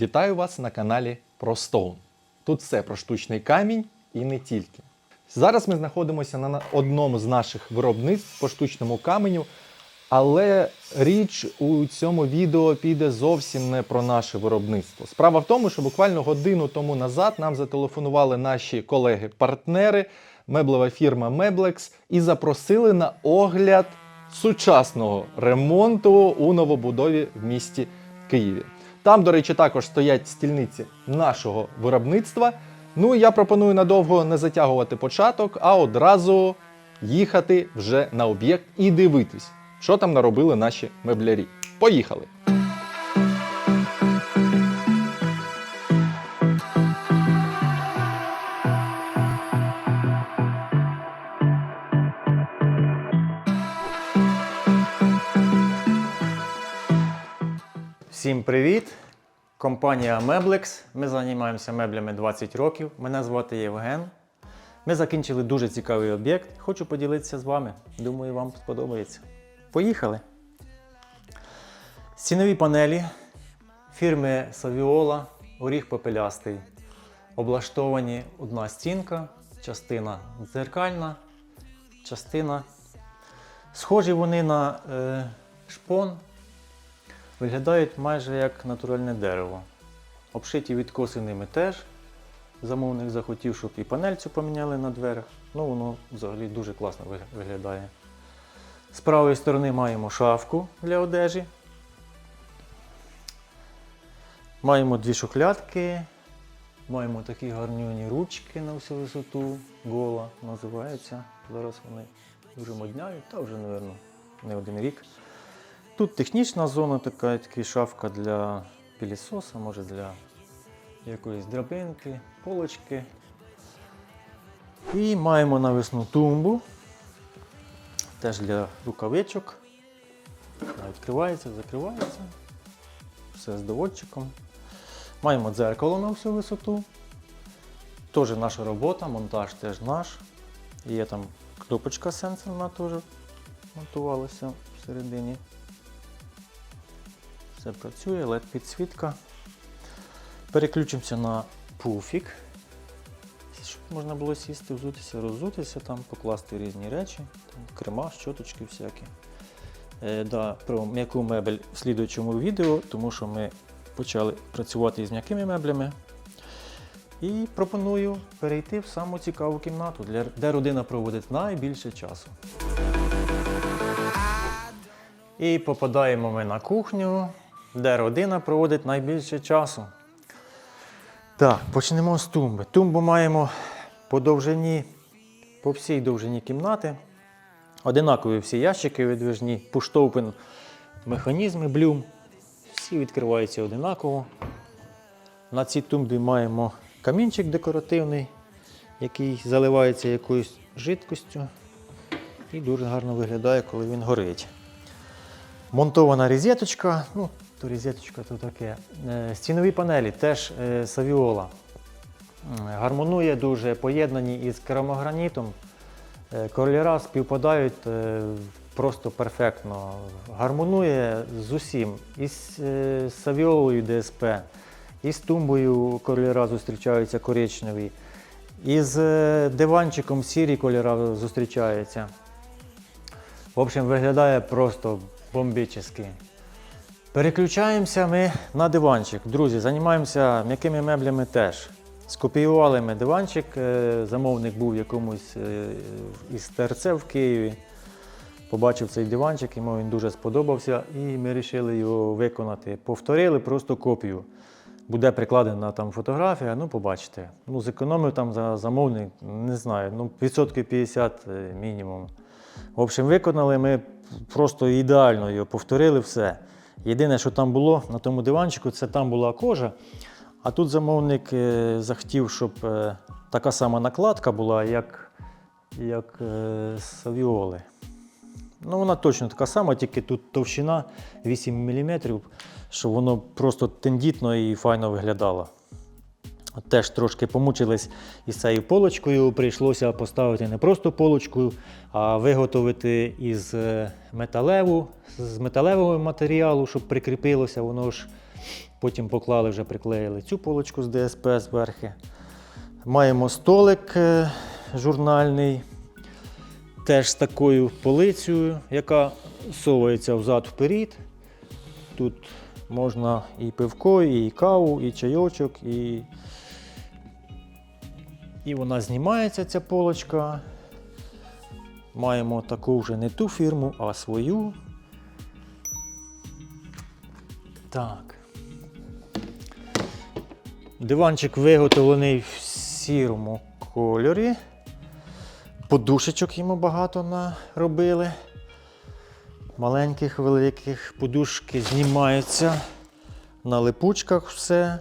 Вітаю вас на каналі ProStone. Тут все про штучний камінь і не тільки. Зараз ми знаходимося на одному з наших виробництв по штучному каменю, але річ у цьому відео піде зовсім не про наше виробництво. Справа в тому, що буквально годину тому назад нам зателефонували наші колеги-партнери, меблева фірма Meblex, і запросили на огляд сучасного ремонту у новобудові в місті Києві. Там, до речі, також стоять стільниці нашого виробництва. Ну і я пропоную надовго не затягувати початок, а одразу їхати вже на об'єкт і дивитись, що там наробили наші меблярі. Поїхали! Всім привіт! Компанія Meblex. Ми займаємося меблями 20 років. Мене звати Євген. Ми закінчили дуже цікавий об'єкт. Хочу поділитися з вами. Думаю, вам сподобається. Поїхали! Стінові панелі фірми Saviola, оріг попелястий. Облаштовані одна стінка, частина дзеркальна, частина. Схожі вони на е, шпон, Виглядають майже як натуральне дерево. Обшиті відкоси ними теж. Замовник захотів, щоб і панель цю поміняли на дверях. Ну, воно взагалі дуже класно виглядає. З правої сторони маємо шафку для одежі. Маємо дві шухлядки. Маємо такі гарнюні ручки на всю висоту. Гола називаються. Зараз вони дуже модняють, та вже, мабуть, не один рік. Тут технічна зона, така, така шафка для пілісоса, може для якоїсь драбинки, полочки. І маємо навесну тумбу, теж для рукавичок. Вона Відкривається, закривається. Все з доводчиком. Маємо дзеркало на всю висоту. Теж наша робота, монтаж теж наш. Є там кнопочка сенсорна теж монтувалася всередині. Все працює, led підсвітка. Переключимося на пуфік. Щоб можна було сісти, взутися, роззутися, там, покласти різні речі, там, крема, щоточки всякі. Е, да, про м'яку мебель в слідуючому відео, тому що ми почали працювати з м'якими меблями. І пропоную перейти в саму цікаву кімнату, де родина проводить найбільше часу. І попадаємо ми на кухню, де родина проводить найбільше часу. Так, почнемо з тумби. Тумбу маємо по довжині, по всій довжині кімнати. Одинакові всі ящики видвижні, пуштовпен механізми, блюм. Всі відкриваються одинаково. На цій тумбі маємо камінчик декоративний, який заливається якоюсь жидкостю. І дуже гарно виглядає, коли він горить. Монтована розеточка, ну, то розеточка то таке. Е, Стінові панелі теж е, Saviola. М, Гармонує дуже поєднані із керамогранітом. Е, Кольора співпадають е, просто перфектно. Гармонує з усім. Із е, Saviola ДСП, із тумбою кольора зустрічаються коричневі. Із е, диванчиком сірі кольора зустрічаються. В общем, виглядає просто бомбічно. Переключаємося ми на диванчик. Друзі, займаємося м'якими меблями теж. Скопіювали ми диванчик, е, замовник був в якомусь е, із ТРЦ в Києві. Побачив цей диванчик, йому він дуже сподобався, і ми вирішили його виконати. Повторили просто копію. Буде прикладена там фотографія, ну побачите. Ну, зекономив там за замовник, не знаю, ну відсотків 50 е, мінімум. В общем, виконали ми просто ідеально його, повторили все. Єдине, що там було на тому диванчику, це там була кожа. А тут замовник е, захотів, щоб е, така сама накладка була, як, як савіоли. Ну, вона точно така сама, тільки тут товщина 8 мм, щоб воно просто тендітно і файно виглядало. Теж трошки помучились із цією полочкою. Прийшлося поставити не просто полочку, а виготовити із е, металеву, з металевого матеріалу, щоб прикріпилося. Воно ж Потім поклали, вже приклеїли цю полочку з ДСП зверхи. Маємо столик е, журнальний, теж з такою полицею, яка совується взад-вперед. Тут можна і пивко, і каву, і чайочок, і, і вона знімається, ця полочка. Маємо таку вже не ту фірму, а свою. Так. Диванчик виготовлений в сірому кольорі. Подушечок йому багато наробили. Маленьких, великих подушки знімаються. На липучках все.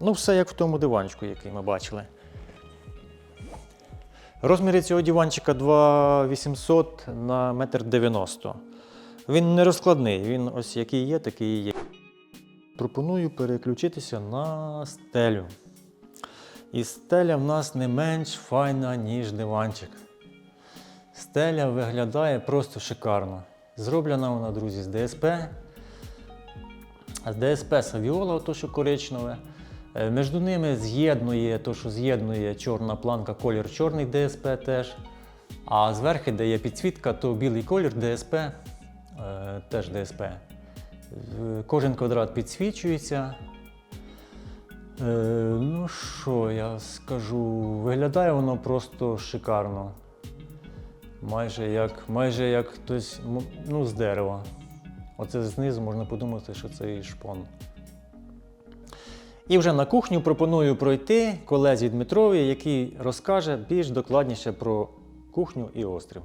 Ну, все як в тому диванчику, який ми бачили. Розміри цього диванчика 2800 на 1,90 м. Він не розкладний, він ось який є, такий і є. Пропоную переключитися на стелю. І стеля в нас не менш файна, ніж диванчик. Стеля виглядає просто шикарно. Зроблена вона, друзі, з ДСП. З ДСП Савіола, то що коричневе. Е, Між ними з'єднує то, що з'єднує чорна планка, колір чорний ДСП теж. А зверху, де є підсвітка, то білий колір ДСП, е, теж ДСП. Е, Кожен квадрат підсвічується. Ну що я скажу, виглядає воно просто шикарно. Майже як, майже як хтось ну, з дерева. Оце знизу можна подумати, що це і шпон. І вже на кухню пропоную пройти колезі Дмитрові, який розкаже більш докладніше про кухню і острів.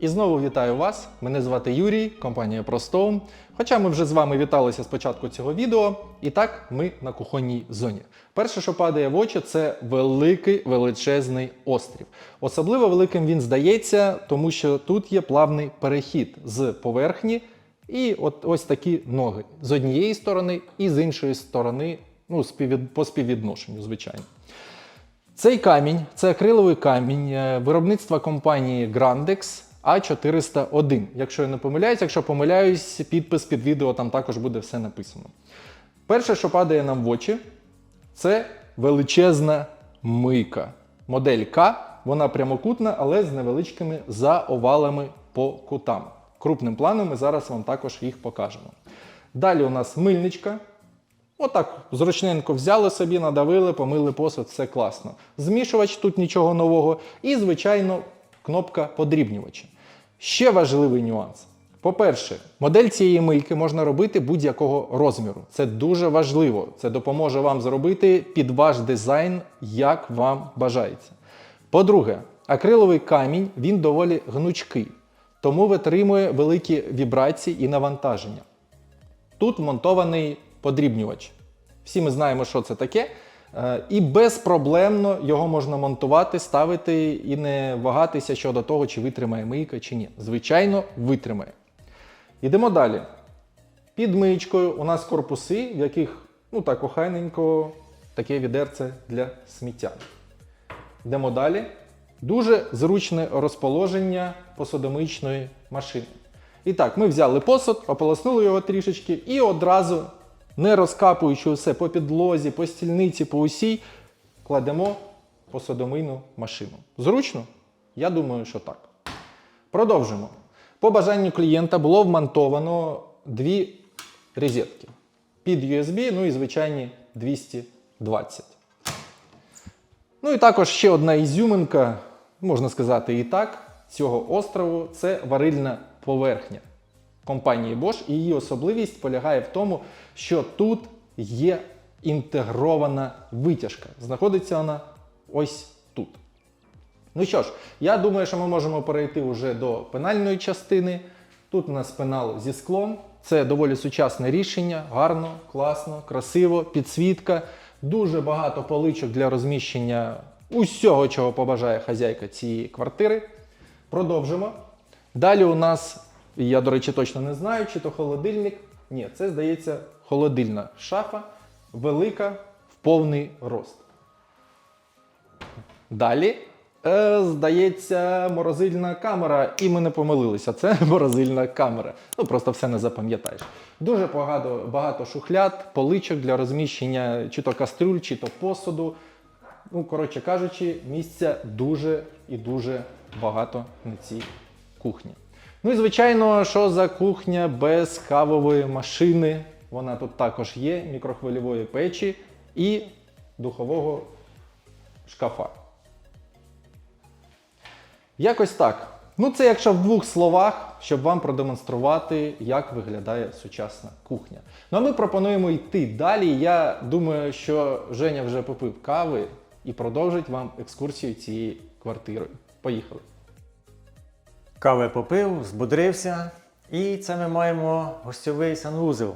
І знову вітаю вас. Мене звати Юрій, компанія ProStone. Хоча ми вже з вами віталися з початку цього відео, і так ми на кухонній зоні. Перше, що падає в очі, це великий величезний острів. Особливо великим він здається, тому що тут є плавний перехід з поверхні і от ось такі ноги з однієї сторони і з іншої сторони, ну, по співвідношенню, звичайно. Цей камінь це акриловий камінь е, виробництва компанії Grandex A401. Якщо я не помиляюсь, якщо помиляюсь, підпис під відео там також буде все написано. Перше, що падає нам в очі, це величезна мийка. Модель К, вона прямокутна, але з невеличкими заовалами по кутам. Крупним планом ми зараз вам також їх покажемо. Далі у нас мильничка, Отак зручненько взяли собі, надавили, помили посуд, все класно. Змішувач тут нічого нового. І, звичайно, кнопка подрібнювача. Ще важливий нюанс. По-перше, модель цієї мийки можна робити будь-якого розміру. Це дуже важливо. Це допоможе вам зробити під ваш дизайн, як вам бажається. По-друге, акриловий камінь він доволі гнучкий, тому витримує великі вібрації і навантаження. Тут вмонтований подрібнювач. Всі ми знаємо, що це таке. Е, І безпроблемно його можна монтувати, ставити і не вагатися щодо того, чи витримає мийка, чи ні. Звичайно, витримає. Йдемо далі. Під миєчкою у нас корпуси, в яких ну так охайненько таке відерце для сміття. Йдемо далі. Дуже зручне розположення посудомиючної машини. І так, ми взяли посуд, ополоснули його трішечки і одразу, не розкапуючи все по підлозі, по стільниці, по усій, кладемо посудомийну машину. Зручно? Я думаю, що так. Продовжимо. По бажанню клієнта було вмонтовано дві розетки. Під USB, ну і звичайні 220. Ну і також ще одна ізюминка, можна сказати і так, цього острову це варильна поверхня компанії Bosch. І її особливість полягає в тому, що тут є інтегрована витяжка. Знаходиться вона ось тут. Ну що ж, я думаю, що ми можемо перейти вже до пенальної частини. Тут у нас пенал зі склом. Це доволі сучасне рішення, гарно, класно, красиво, підсвітка, дуже багато поличок для розміщення усього, чого побажає хазяйка цієї квартири. Продовжимо. Далі у нас, я, до речі, точно не знаю, чи то холодильник. Ні, це здається холодильна шафа, велика в повний рост. Далі Е, здається, морозильна камера, і ми не помилилися. Це морозильна камера. Ну просто все не запам'ятаєш. Дуже багато, багато шухляд, поличок для розміщення чи то кастрюль, чи то посуду. Ну, коротше кажучи, місця дуже і дуже багато на цій кухні. Ну і звичайно, що за кухня без кавової машини. Вона тут також є, мікрохвильової печі і духового шкафа. Якось так. Ну, це якщо в двох словах, щоб вам продемонструвати, як виглядає сучасна кухня. Ну а ми пропонуємо йти далі. Я думаю, що Женя вже попив кави і продовжить вам екскурсію цією квартирою. Поїхали. Кави попив, збудрився. І це ми маємо гостьовий санвузел.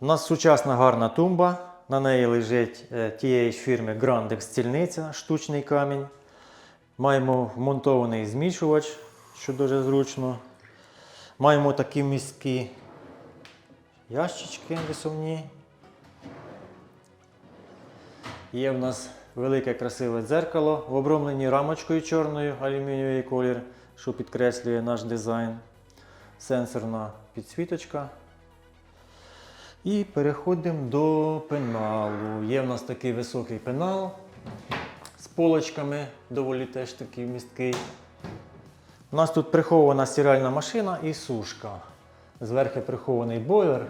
У нас сучасна гарна тумба. На неї лежить е, тієї ж фірми Grandex стільниця, штучний камінь. Маємо вмонтований змішувач, що дуже зручно. Маємо такі міські ящички висувні. Є в нас велике красиве дзеркало в обромленні рамочкою чорною, алюмінієвий колір, що підкреслює наш дизайн. Сенсорна підсвіточка. І переходимо до пеналу. Є в нас такий високий пенал з полочками, доволі теж такий місткий. У нас тут прихована стиральна машина і сушка. Зверху прихований бойлер.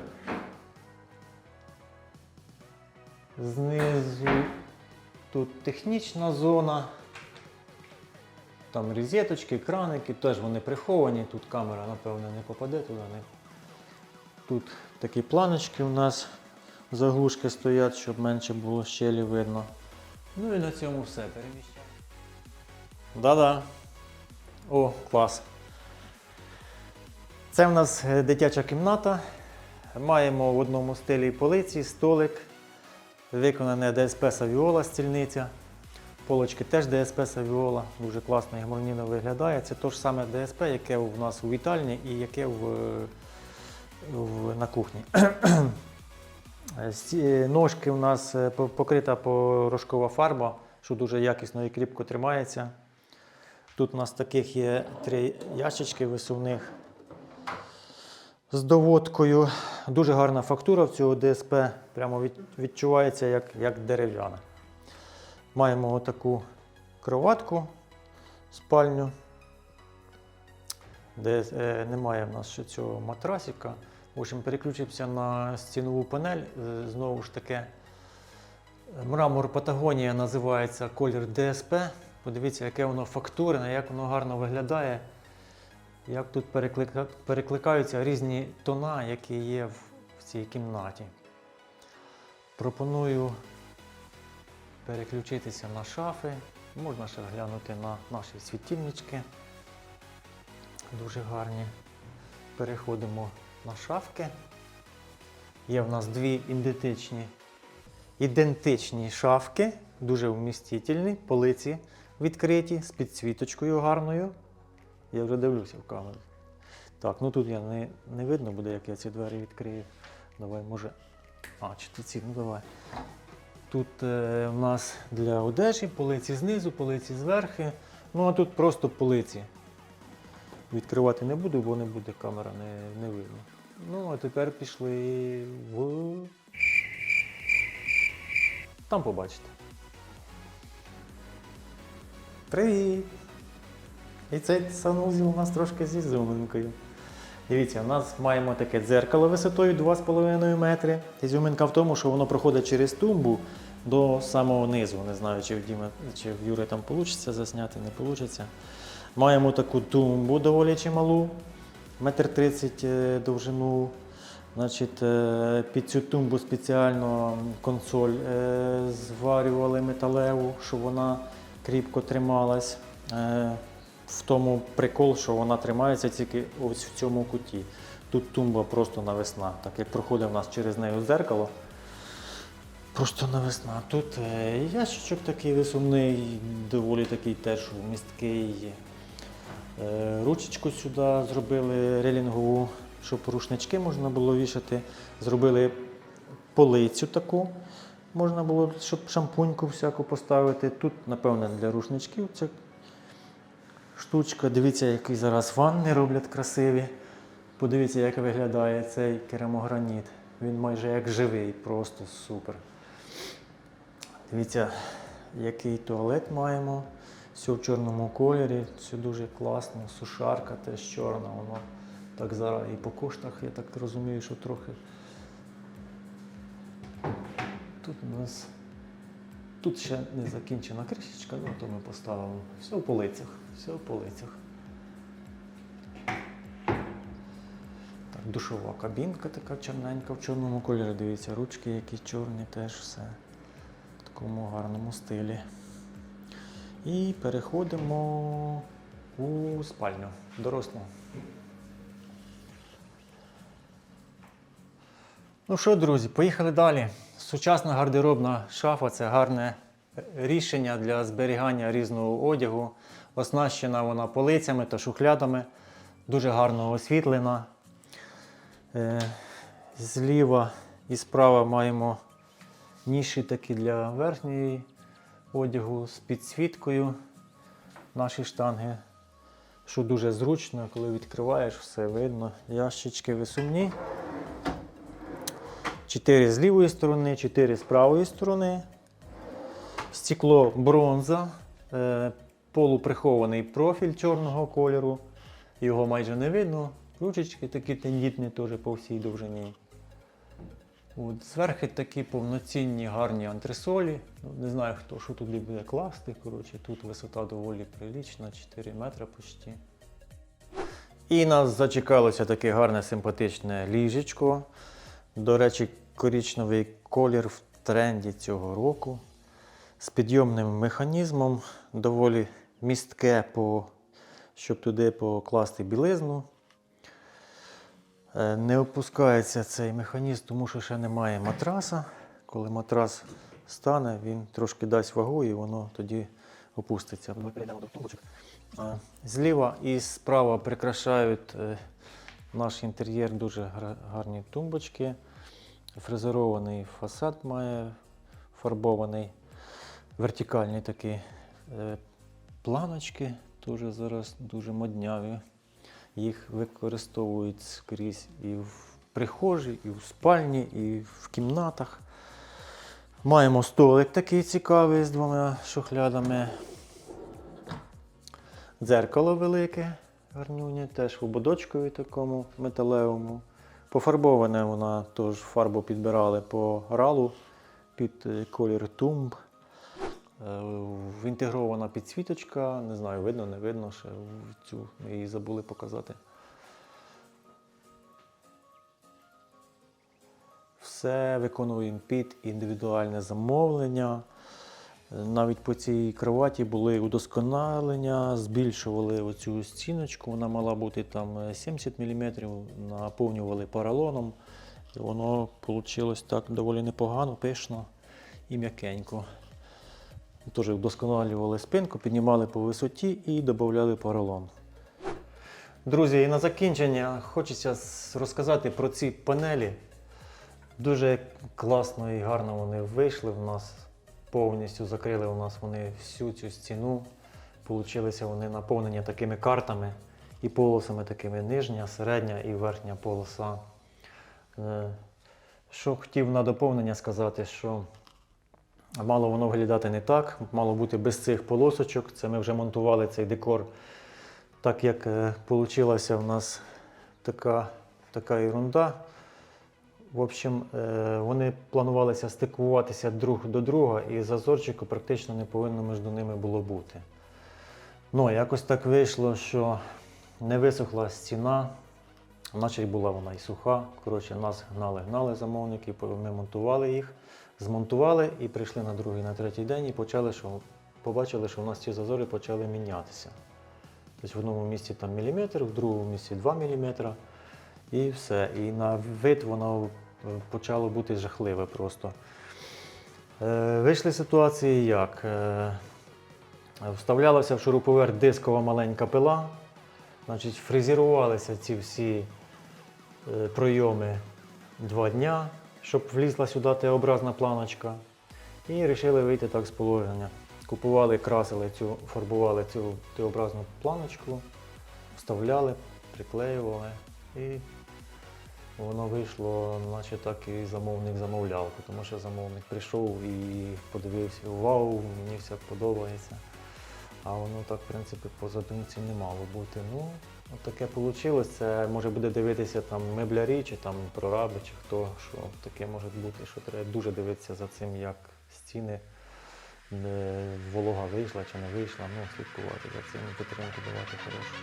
Знизу тут технічна зона. Там розеточки, краники, теж вони приховані. Тут камера, напевно, не попаде туди. Тут такі планочки у нас заглушки стоять, щоб менше було щелі видно. Ну і на цьому все переміщаємо. Да-да. О, клас. Це в нас е, дитяча кімната. Маємо в одному стилі полиці, столик. Виконане ДСП Савіола стільниця. Полочки теж ДСП Савіола. Дуже класно і гармонійно виглядає. Це те ж саме ДСП, яке у нас у вітальні і яке в, в, на кухні. Ножки у нас е, покрита порошкова фарба, що дуже якісно і кріпко тримається. Тут у нас таких є три ящички висувних з доводкою. Дуже гарна фактура в цього ДСП. Прямо відчувається як, як дерев'яна. Маємо отаку кроватку, спальню, де е, немає в нас ще цього матрасика. В общем, переключився на стінову панель. Е, Знову ж таки, мрамор Патагонія називається колір ДСП. Подивіться, яке воно фактурне, як воно гарно виглядає. Як тут переклика- перекликаються різні тона, які є в, в цій кімнаті. Пропоную переключитися на шафи. Можна ще глянути на наші світильнички. Дуже гарні. Переходимо на шафки. Є в нас дві ідентичні, ідентичні шафки, дуже вмістительні, полиці відкриті з підсвіточкою гарною. Я вже дивлюся в камеру. Так, ну тут я не, не видно буде, як я ці двері відкрию. Давай, може. А, чи тут ці, ну давай. Тут е, у нас для одежі полиці знизу, полиці зверху. Ну а тут просто полиці. Відкривати не буду, бо не буде камера, не, не видно. Ну, а тепер пішли в. Там побачите. Привіт! І цей санузел у нас трошки зі зуминкою. Дивіться, у нас маємо таке дзеркало висотою 2,5 метри. Ізюминка в тому, що воно проходить через тумбу до самого низу. Не знаю, чи в Діми, чи в Юри там вийде засняти, не вийде. Маємо таку тумбу доволі чималу, метр тридцять е, довжину. Значить, е, під цю тумбу спеціально консоль е, зварювали металеву, щоб вона кріпко трималась. В тому прикол, що вона тримається тільки ось в цьому куті. Тут тумба просто навесна, так як проходить в нас через неї дзеркало. Просто навесна. Тут е, ящичок такий висувний, доволі такий теж місткий. Е, Ручечку сюди зробили релінгову, щоб рушнички можна було вішати. Зробили полицю таку можна було, щоб шампуньку всяку поставити. Тут, напевно, для рушничків ця штучка. Дивіться, які зараз ванни роблять красиві. Подивіться, як виглядає цей керамограніт. Він майже як живий, просто супер. Дивіться, який туалет маємо. Все в чорному кольорі, все дуже класно. Сушарка теж чорна, воно так зараз і по коштах, я так розумію, що трохи. Тут у нас тут ще не закінчена кришечка, ну то ми поставимо. Все в полицях. Все в полицях. Так, душова кабінка така чорненька в чорному кольорі. Дивіться, ручки які чорні, теж все в такому гарному стилі. І переходимо у спальню дорослу. Ну що, друзі, поїхали далі. Сучасна гардеробна шафа це гарне рішення для зберігання різного одягу. Оснащена вона полицями та шухлядами, дуже гарно освітлена. Е, Зліва і справа маємо ніші такі для верхньої одягу з підсвіткою. Наші штанги, що дуже зручно, коли відкриваєш, все видно. Ящички висумні. Чотири з лівої сторони, чотири з правої сторони. Стекло бронза, е, полуприхований профіль чорного кольору. Його майже не видно. Ручечки такі тендітні теж по всій довжині. От, зверху такі повноцінні гарні антресолі. Ну, не знаю, хто що туди буде класти. Коротше, тут висота доволі прилічна, 4 метри почти. І нас зачекалося таке гарне симпатичне ліжечко. До речі, коричневий колір в тренді цього року. З підйомним механізмом, доволі містке, по, щоб туди покласти білизну. Е, Не опускається цей механізм, тому що ще немає матраса. Коли матрас стане, він трошки дасть вагу і воно тоді опуститься. Тумбочок. Зліва і справа прикрашають е, наш інтер'єр дуже гарні тумбочки. Фрезерований фасад має фарбований, вертикальні такі е, планочки, теж зараз дуже модняві. Їх використовують скрізь і в прихожій, і в спальні, і в кімнатах. Маємо столик такий цікавий з двома шухлядами. Дзеркало велике, гарнюнє, теж в ободочкові такому металевому. Пофарбоване вона теж фарбу підбирали по ралу під е, колір тумб. Е, Інтегрована підсвіточка, не знаю, видно, не видно, ще цю ми її забули показати. Все виконуємо під індивідуальне замовлення. Е, Навіть по цій кроваті були удосконалення, збільшували оцю стіночку, вона мала бути там е, 70 мм, наповнювали поролоном. І воно вийшло так доволі непогано, пишно і м'якенько. Теж вдосконалювали спинку, піднімали по висоті і додавали поролон. Друзі, і на закінчення хочеться розказати про ці панелі. Дуже класно і гарно вони вийшли в нас. Повністю закрили у нас вони всю цю стіну. Получилися вони наповнені такими картами і полосами такими нижня, середня і верхня полоса. Е, Що хотів на доповнення сказати, що мало воно виглядати не так, мало бути без цих полосочок. Це ми вже монтували цей декор, так як вийшла в нас така, така ерунда. В общем, е, вони планувалися стикуватися друг до друга, і зазорчику практично не повинно між ними було бути. Ну, якось так вийшло, що не висохла стіна, наче була вона і суха. Коротше, нас гнали, гнали замовники, ми монтували їх, змонтували і прийшли на другий, на третій день і почали, що, побачили, що у нас ці зазори почали мінятися. Тобто в одному місці там міліметр, в другому місці 2 міліметри. І все. І на вид воно е, почало бути жахливе просто. Е, вийшли ситуації як? Е, вставлялася в шуруповерт дискова маленька пила, значить, фрезерувалися ці всі е, пройоми два дня, щоб влізла сюди Т-образна планочка. І вирішили вийти так з положення. Купували, красили цю, фарбували цю Т-образну планочку, вставляли, приклеювали і воно вийшло, наче так і замовник замовляв, тому що замовник прийшов і подивився, вау, мені все подобається. А воно так, в принципі, по задумці не мало бути. Ну, от таке вийшло. Це може буде дивитися там меблярі, чи там прораби, чи хто, що таке може бути, що треба дуже дивитися за цим, як стіни, де волога вийшла чи не вийшла. Ну, слідкувати за цим підтримку давати хорошу.